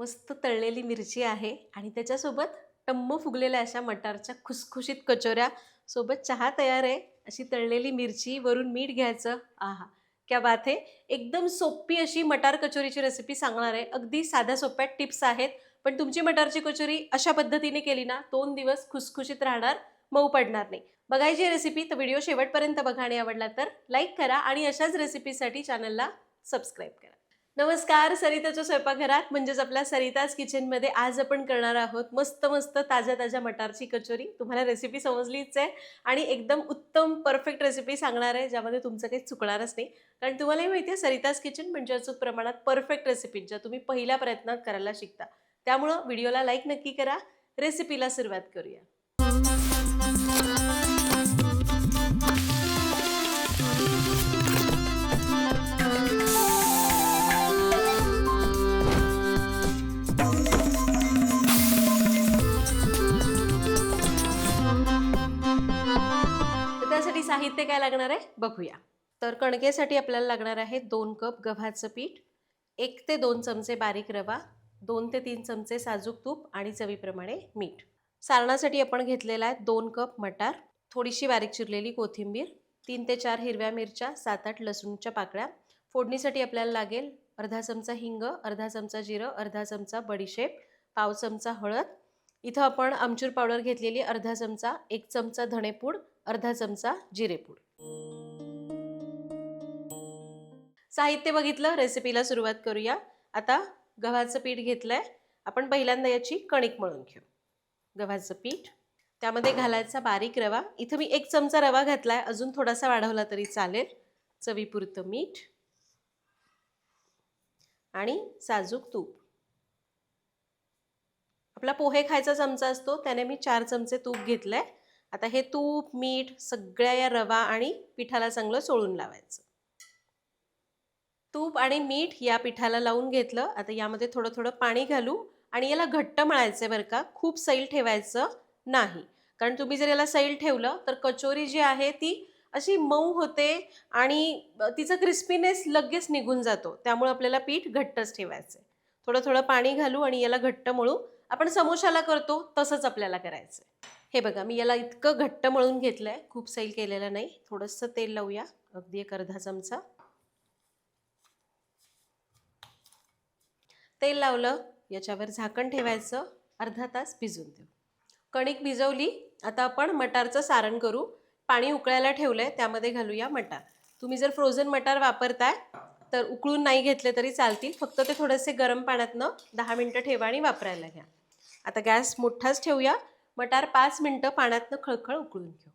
मस्त तळलेली मिरची आहे आणि त्याच्यासोबत टम्म फुगलेल्या अशा मटारच्या खुसखुशीत कचोऱ्या सोबत चहा तयार आहे. अशी तळलेली मिरची वरून मीठ घ्यायचं. आहा क्या बात आहे एकदम सोपी अशी मटार कचोरीची रेसिपी सांगणार आहे. अगदी साध्या सोप्या टिप्स आहेत. पण तुमची मटारची कचोरी अशा पद्धतीने केली ना दोन दिवस खुसखुशीत राहणार मऊ पडणार नाही. बघायची रेसिपी तर व्हिडिओ शेवटपर्यंत बघाने आवडला तर लाईक करा आणि अशाच रेसिपीसाठी चॅनलला सबस्क्राईब करा. नमस्कार सरिताच्या स्वयंपाकघरात म्हणजेच आपल्या सरिताज किचनमध्ये आज आपण करणार आहोत मस्त मस्त ताज्या ताज्या मटारची कचोरी. तुम्हाला रेसिपी समजलीच आहे आणि एकदम उत्तम परफेक्ट रेसिपी सांगणार आहे ज्यामध्ये तुमचं काही चुकणारच नाही. कारण तुम्हालाही माहिती आहे सरिताज किचन म्हणजे अचूक प्रमाणात परफेक्ट रेसिपी ज्या तुम्ही पहिल्या प्रयत्नात करायला शिकता. त्यामुळं व्हिडिओला लाईक नक्की करा. रेसिपीला सुरुवात करूया. साहित्य काय लागणार आहे? बघूया. तर कणकेसाठी आपल्याला लागणार आहे दोन कप गव्हाचं पीठ एक ते दोन चमचे बारीक रवा दोन ते तीन चमचे साजूक तूप आणि चवीप्रमाणे मीठ. सारणासाठी आपण घेतलेला आहे दोन कप मटार थोडीशी बारीक चिरलेली कोथिंबीर तीन ते चार हिरव्या मिरच्या सात आठ लसूणच्या पाकळ्या. फोडणीसाठी आपल्याला लागेल अर्धा चमचा हिंग अर्धा चमचा जिरं अर्धा चमचा बडीशेप पाव चमचा हळद. इथं आपण आमचूर पावडर घेतलेली अर्धा चमचा एक चमचा धणेपूड अर्धा चमचा जिरेपूड साहित्य बघितलं रेसिपीला सुरुवात करूया. आता गव्हाचं पीठ घेतलंय. आपण पहिल्यांदा याची कणिक मळून घेऊ. गव्हाचं पीठ त्यामध्ये घालायचा बारीक रवा. इथं मी एक चमचा रवा घातलाय. अजून थोडासा वाढवला तरी चालेल. चवीपुरतं मीठ आणि साजूक तूप. आपला पोहे खायचा चमचा असतो. त्याने मी चार चमचे तूप घेतलंय. आता हे तूप मीठ सगळ्या या रवा आणि पिठाला चांगलं चोळून लावायचं. तूप आणि मीठ या पिठाला लावून घेतलं. आता यामध्ये थोडं थोडं पाणी घालू आणि याला घट्ट मळायचं बरं का. खूप सैल ठेवायचं नाही. कारण तुम्ही जर याला सैल ठेवलं तर कचोरी जी आहे ती अशी मऊ होते आणि तिचा क्रिस्पीनेस लगेच निघून जातो. त्यामुळे आपल्याला पीठ घट्टच ठेवायचं आहे थोडं थोडं पाणी घालू आणि याला घट्ट मळू. आपण समोशाला करतो तसंच आपल्याला करायचं हे बघा मी याला इतकं घट्ट मळून घेतलं आहे खूप सैल केलेलं नाही. थोडंसं तेल लावूया. अगदी एक अर्धा चमचा. तेल लावलं याच्यावर झाकण ठेवायचं अर्धा तास भिजून देऊ. कणिक भिजवली आता आपण मटारचं सारण करू. पाणी उकळायला ठेवलं आहे त्यामध्ये घालूया मटार. तुम्ही जर फ्रोझन मटार वापरताय तर उकळून नाही घेतले तरी चालतील. फक्त ते थोडेसे गरम पाण्यातनं दहा मिनटं ठेवा आणि वापरायला घ्या. आता गॅस मोठाच ठेवूया. मटार पाच मिनटं पाण्यातनं खळखळ उकळून घेऊ.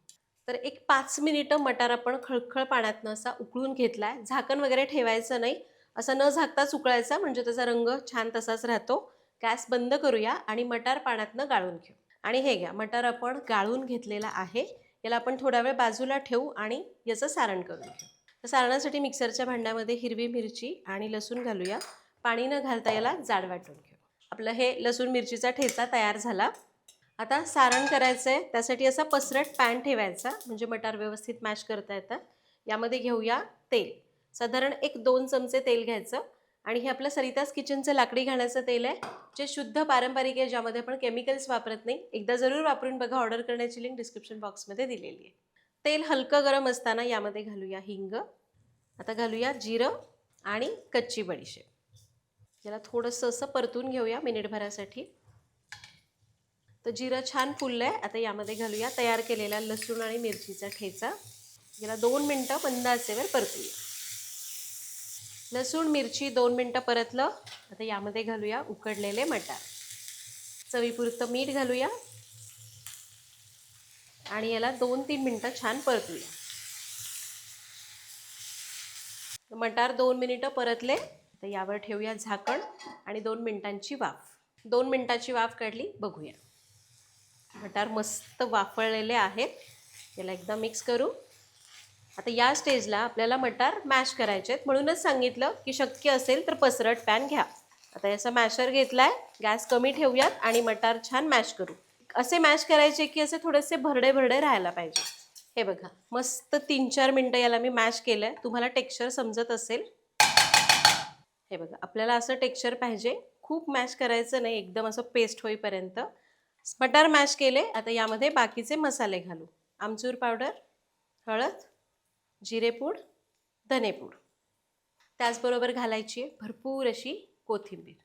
तर एक पाच मिनिटं मटार आपण खळखळ पाण्यातनं असा उकळून घेतला आहे झाकण वगैरे ठेवायचं नाही. असं न झाकताच उकळायचा म्हणजे त्याचा रंग छान तसाच राहतो. गॅस बंद करूया आणि मटार पाण्यातनं गाळून घेऊ. आणि हे घ्या मटार आपण गाळून घेतलेला आहे. याला आपण थोडा वेळ बाजूला ठेवू आणि याचं सारण करून घेऊ. तर सारणासाठी मिक्सरच्या भांड्यामध्ये हिरवी मिरची आणि लसूण घालूया. पाणी न घालता याला जाड वाटून घेऊ. आपलं हे लसूण मिरचीचा ठेचा तयार झाला. आता सारण करायचं आहे त्यासाठी असा पसरट पॅन ठेवायचा म्हणजे मटार व्यवस्थित मॅश करता येतात यामध्ये घेऊया तेल. साधारण एक दोन चमचे तेल घ्यायचं. आणि हे आपलं सरिताज किचनचं लाकडी घाण्याचं तेल आहे जे शुद्ध पारंपरिक आहे ज्यामध्ये आपण केमिकल्स वापरत नाही. एकदा जरूर वापरून बघा ऑर्डर करण्याची लिंक डिस्क्रिप्शन बॉक्समध्ये दिलेली आहे. तेल हलकं गरम असताना यामध्ये घालूया हिंग. आता घालूया जिरं आणि कच्ची बडीशेप. याला थोडंसं असं परतून घेऊया मिनिटभरासाठी. तर जिरं छान फुललं आहे आता यामध्ये घालूया. तयार केलेला लसूण आणि मिरचीचा ठेचा. याला दोन मिनटं बंद असेवर परतूया. लसूण मिरची दोन मिनटं परतलं. आता यामध्ये घालूया उकडलेले मटार. चवीपुरतं मीठ घालूया. आणि याला दोन तीन मिनटं छान परतूया. मटार दोन मिनिटं परतले. तर यावर ठेवूया झाकण आणि दोन मिनिटांची वाफ. दोन मिनटाची वाफ काढली बघूया. मटार मस्त वाफळलेले आहेत. याला एकदा मिक्स करू. आता या स्टेजला आपल्याला मटार मॅश करायचे आहेत. म्हणूनच सांगितलं की शक्य असेल तर पसरट पॅन घ्या. आता याचा मॅशर घेतला आहे गॅस कमी ठेवूयात आणि मटार छान मॅश करू. असे मॅश करायचे की असे थोडेसे भरडे भरडे राहायला पाहिजे. हे बघा मस्त तीन चार मिनटं याला मी मॅश केलंय. तुम्हाला टेक्स्चर समजत असेल. हे बघा आपल्याला असं टेक्स्चर पाहिजे. खूप मॅश करायचं नाही. एकदम असं पेस्ट होईपर्यंत. बटर मॅश केले. आता यामध्ये बाकीचे मसाले घालू. आमचूर पावडर हळद जिरेपूड धनेपूड त्याचबरोबर घालायची आहे भरपूर अशी कोथिंबीर.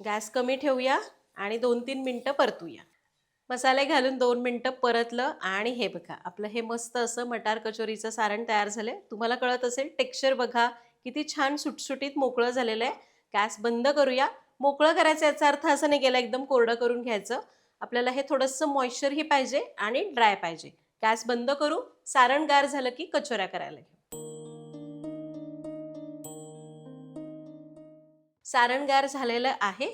गॅस कमी ठेवूया आणि दोन तीन मिनटं परतूया. मसाले घालून दोन मिनटं परतलं आणि हे बघा आपलं हे मस्त असं मटार कचोरीचं सारण तयार झालं आहे तुम्हाला कळत असेल टेक्स्चर बघा किती छान सुटसुटीत मोकळं झालेलं आहे. गॅस बंद करूया. मोकळं करायचं याचा अर्थ असं नाही केला एकदम कोरडं करून घ्यायचं. आपल्याला हे थोडंसं मॉइश्चरही पाहिजे आणि ड्राय पाहिजे. गॅस बंद करू सारण गार झालं की कचोऱ्या करायला घेऊ सारण गार झालेलं आहे.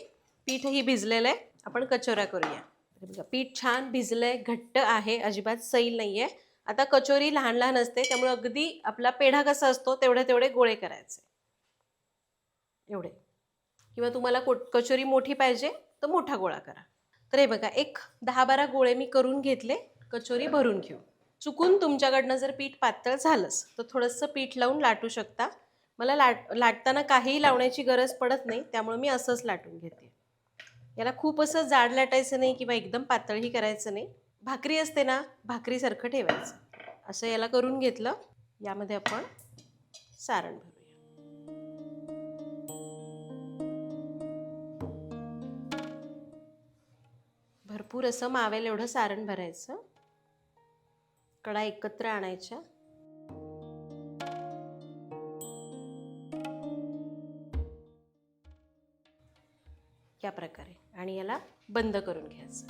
पीठही भिजलेलं आहे आपण कचोऱ्या करूया. पीठ छान भिजलंय घट्ट आहे. अजिबात सैल नाहीये. आता कचोरी लहान लहान असते त्यामुळे अगदी आपला पेढा कसा असतो तेवढे तेवढे गोळे करायचे. एवढे. किंवा तुम्हाला को कचोरी मोठी पाहिजे तर मोठा गोळा करा. तर हे बघा एक दहा बारा गोळे मी करून घेतले कचोरी भरून घेऊ. चुकून तुमच्याकडनं जर पीठ पातळ झालंच तर थोडंसं पीठ लावून लाटू शकता. मला लाट लाटताना काहीही लावण्याची गरज पडत नाही त्यामुळे मी असंच लाटून घेते. याला खूप असं जाड लाटायचं नाही किंवा एकदम पातळही करायचं नाही. भाकरी असते ना भाकरीसारखं ठेवायचं. असं याला करून घेतलं. यामध्ये आपण सारण भरपूर असं मावेल एवढं सारण भरायचं. कडा एकत्र आणायच्या. या प्रकारे. आणि याला बंद करून घ्यायचं.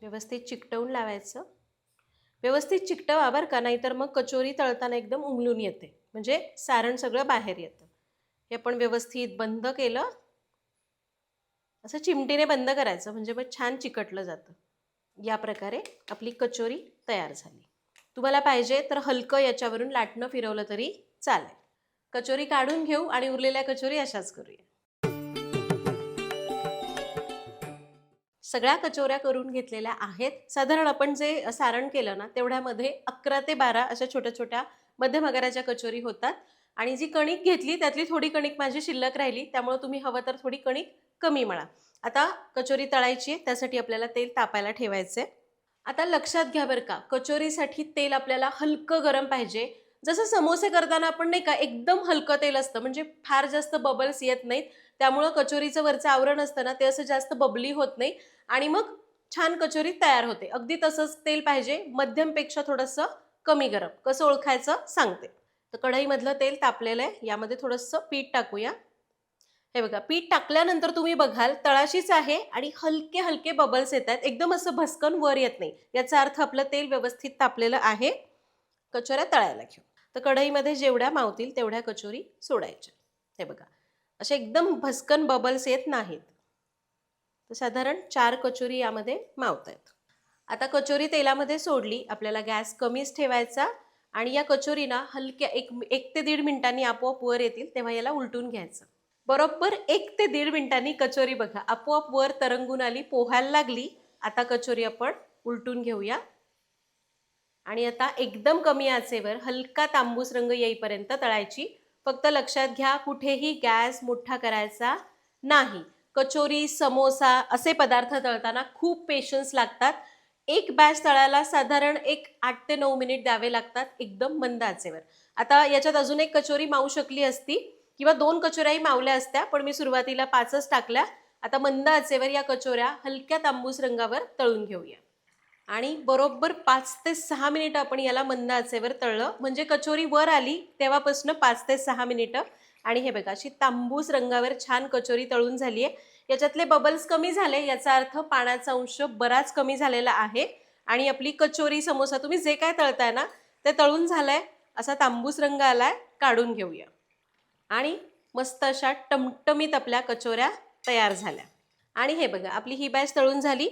व्यवस्थित चिकटवून लावायचं. व्यवस्थित चिकटवा बरं का? नाहीतर मग कचोरी तळताना एकदम उमलून येते. म्हणजे सारण सगळं बाहेर येतं. हे आपण व्यवस्थित बंद केलं असं चिमटीने बंद करायचं म्हणजे मग छान चिकटलं जातं. या प्रकारे आपली कचोरी तयार झाली. तुम्हाला पाहिजे तर हलकं याच्यावरून लाटणं फिरवलं तरी चालेल. कचोरी काढून घेऊ आणि उरलेल्या कचोरी अशाच करूया. सगळ्या कचोऱ्या करून घेतलेल्या आहेत. साधारण आपण जे सारण केलं ना तेवढ्यामध्ये अकरा ते बारा अशा छोट्या छोट्या मध्यम आकाराच्या कचोरी होतात. आणि जी कणिक घेतली त्यातली थोडी कणिक माझी शिल्लक राहिली त्यामुळे तुम्ही हवं तर थोडी कणिक कमी मळा. आता कचोरी तळायची आहे त्यासाठी आपल्याला तेल तापायला ठेवायचं आहे आता लक्षात घ्या बरं का कचोरीसाठी तेल आपल्याला हलकं गरम पाहिजे. जसं समोसे करताना आपण नाही का एकदम हलकं तेल असतं म्हणजे फार जास्त बबल्स येत नाहीत. त्यामुळं कचोरीचं वरचं आवरण असतं ना ते असं जास्त बबली होत नाही. आणि मग छान कचोरी तयार होते. अगदी तसंच तेल पाहिजे मध्यमपेक्षा थोडंसं कमी गरम. कसं ओळखायचं? सांगते. तर कढईमधलं तेल तापलेलं आहे यामध्ये थोडंसं पीठ टाकूया. हे बघा पीठ टाकल्यानंतर तुम्ही बघाल तळाशीच आहे आणि हलके हलके बबल्स येत आहेत एकदम असं भस्कन वर येत नाही. याचा अर्थ आपलं तेल व्यवस्थित तापलेलं आहे. कचोऱ्या तळायला घेऊ. तर कढईमध्ये जेवढ्या मावतील तेवढ्या कचोरी सोडायच्या. हे बघा असे एकदम भस्कन बबल्स येत नाहीत. तर साधारण चार कचोरी यामध्ये मावत आहेत आता कचोरी तेलामध्ये सोडली आपल्याला गॅस कमीच ठेवायचा आणि या कचोरीना हलक्या एक एक ते दीड मिनिटांनी आपोआप वर येतील तेव्हा याला उलटून घ्यायचं. बरोबर एक ते दीड मिनिटांनी कचोरी बघा. आपोआप वर तरंगून आली पोहायला लागली. आता कचोरी आपण उलटून घेऊया. आणि आता एकदम कमी आचेवर हलका तांबूस रंग येईपर्यंत तळायची. फक्त लक्षात घ्या कुठेही गॅस मोठा करायचा नाही. कचोरी समोसा असे पदार्थ तळताना खूप पेशन्स लागतात. एक बॅच तळायला साधारण एक आठ ते नऊ मिनिट द्यावे लागतात एकदम मंद आचेवर. आता याच्यात अजून एक कचोरी मावू शकली असती. किंवा दोन कचोऱ्याही मावल्या असत्या पण मी सुरुवातीला पाचच टाकल्या. आता मंद आचेवर या कचोऱ्या हलक्या तांबूस रंगावर तळून घेऊया. आणि बरोबर पाच ते सहा मिनिटं आपण याला मंद आचेवर तळलं. म्हणजे कचोरी वर आली तेव्हापासून पाच ते सहा मिनिटं. आणि हे बघा अशी तांबूस रंगावर छान कचोरी तळून झाली आहे. याच्यातले बबल्स कमी झाले याचा अर्थ पाण्याचा अंश बराच कमी झालेला आहे. आणि आपली कचोरी समोसा तुम्ही जे काय तळताय ना ते तळून झालंय. असा तांबूस रंग आलाय काढून घेऊया. आणि मस्त अशा टमटमीत आपल्या कचोऱ्या तयार झाल्या. आणि हे बघा आपली ही बॅच तळून झाली.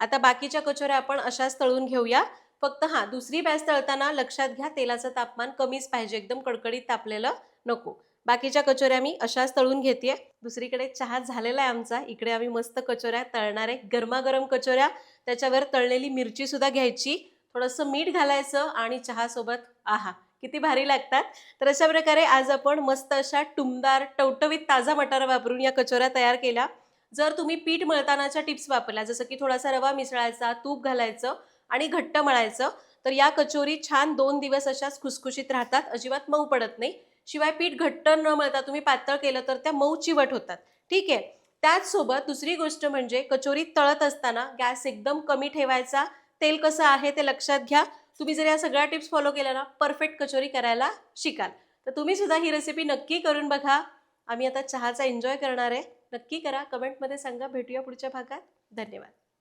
आता बाकीच्या कचोऱ्या आपण अशाच तळून घेऊया. फक्त हां दुसरी बॅच तळताना लक्षात घ्या तेलाचं तापमान कमीच पाहिजे एकदम कडकडीत तापलेलं नको. बाकीच्या कचोऱ्या मी अशाच तळून घेते दुसरीकडे चहा झालेला आहे आमचा. इकडे आम्ही मस्त कचोऱ्या तळणार आहे. गरमागरम कचोऱ्या. त्याच्यावर तळलेली मिरची सुद्धा घ्यायची. थोडंसं मीठ घालायचं आणि चहासोबत आहा किती भारी लागतात. तर अशा प्रकारे आज आपण मस्त अशा टुमदार टवटवीत ताजा मटार वापरून या कचोऱ्या तयार केल्या. जर तुम्ही पीठ मळतानाच्या टिप्स वापरल्या जसं की थोडासा रवा मिसळायचा तूप घालायचं आणि घट्ट मळायचं तर या कचोरी छान दोन दिवस अशाच खुसखुशीत राहतात अजिबात मऊ पडत नाही. शिवाय पीठ घट्ट न मळता तुम्ही पातळ केलं तर त्या मऊ चिवट होतात. ठीक आहे. त्याचसोबत दुसरी गोष्ट म्हणजे कचोरी तळत असताना गॅस एकदम कमी ठेवायचा तेल कसं आहे ते लक्षात घ्या. तुम्ही जर या सगळ्या टिप्स फॉलो केल्या ना परफेक्ट कचोरी करायला शिकाल. तर तुम्ही सुद्धा ही रेसिपी नक्की करून बघा. आम्ही आता चहाचा एन्जॉय करणार आहे. नक्की करा. कमेंटमध्ये सांगा. भेटूया पुढच्या भागात. धन्यवाद.